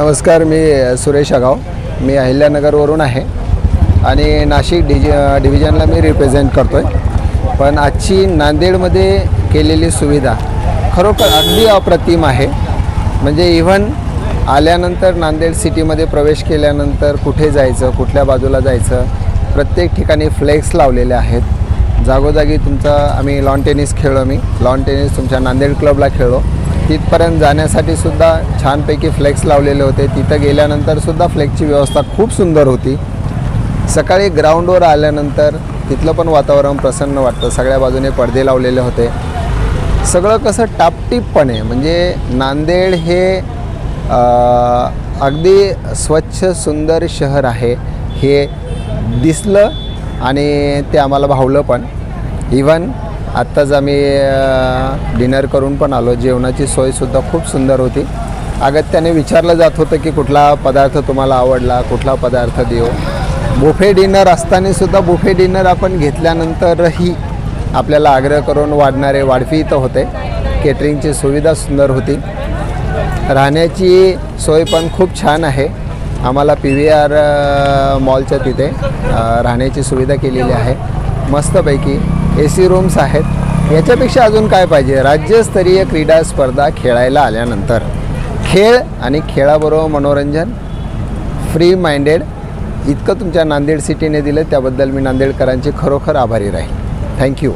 नमस्कार मी सुरेश आगाव. मी अहिल्यानगरवरून आहे. आणि नाशिक डिजि डिव्हिजनला मी रिप्रेझेंट करतो आहे पण आजची नांदेडमध्ये केलेली सुविधा खरोखर अगदी अप्रतिम आहे. म्हणजे इव्हन आल्यानंतर नांदेड सिटीमध्ये प्रवेश केल्यानंतर कुठे जायचं कुठल्या बाजूला जायचं प्रत्येक ठिकाणी फ्लेक्स लावलेले आहेत. जागोजागी तुमचा आम्ही लॉन टेनिस खेळलो मी. लॉन टेनिस तुमच्या नांदेड क्लबला खेळलो. तिथपर्यंत जाण्यासाठी सुद्धा छानपैकी फ्लेक्स लावलेले होते. तिथं गेल्यानंतर सुद्धा फ्लेक्सची व्यवस्था खूप सुंदर होती. सकाळी ग्राउंडवर आल्यानंतर तिथलं पण वातावरण प्रसन्न वाटतं. सगळ्या बाजूने पडदे लावलेले होते. सगळं कसं टापटीपपणे म्हणजे नांदेड हे अगदी स्वच्छ सुंदर शहर आहे. हे दिसलं आणि ते आम्हाला भावलं पण. इवन आत्ताच आम्ही डिनर करून पण आलो. जेवणाची सोयसुद्धा खूप सुंदर होती. अगत्याने विचारलं जात होतं की कुठला पदार्थ तुम्हाला आवडला कुठला पदार्थ देऊ. बुफे डिनर असतानासुद्धा बुफे डिनर आपण घेतल्यानंतरही आपल्याला आग्रह करून वाढणारे वाढवी इथं होते. केटरिंगची सुविधा सुंदर होती. राहण्याची सोय पण खूप छान आहे. आम्हाला पी व्ही आर मॉलच्या तिथे राहण्याची सुविधा केलेली आहे. मस्तपैकी ए सी रूम्स आहेत. याच्यापेक्षा अजून काय पाहिजे? राज्यस्तरीय क्रीडा स्पर्धा खेळायला आल्यानंतर. खेळ आणि खेळाबरोबर मनोरंजन फ्री माइंडेड इतकं तुमच्या नांदेड सिटीने दिलं त्याबद्दल मी नांदेडकरांचे खरोखर आभारी राहील. थँक्यू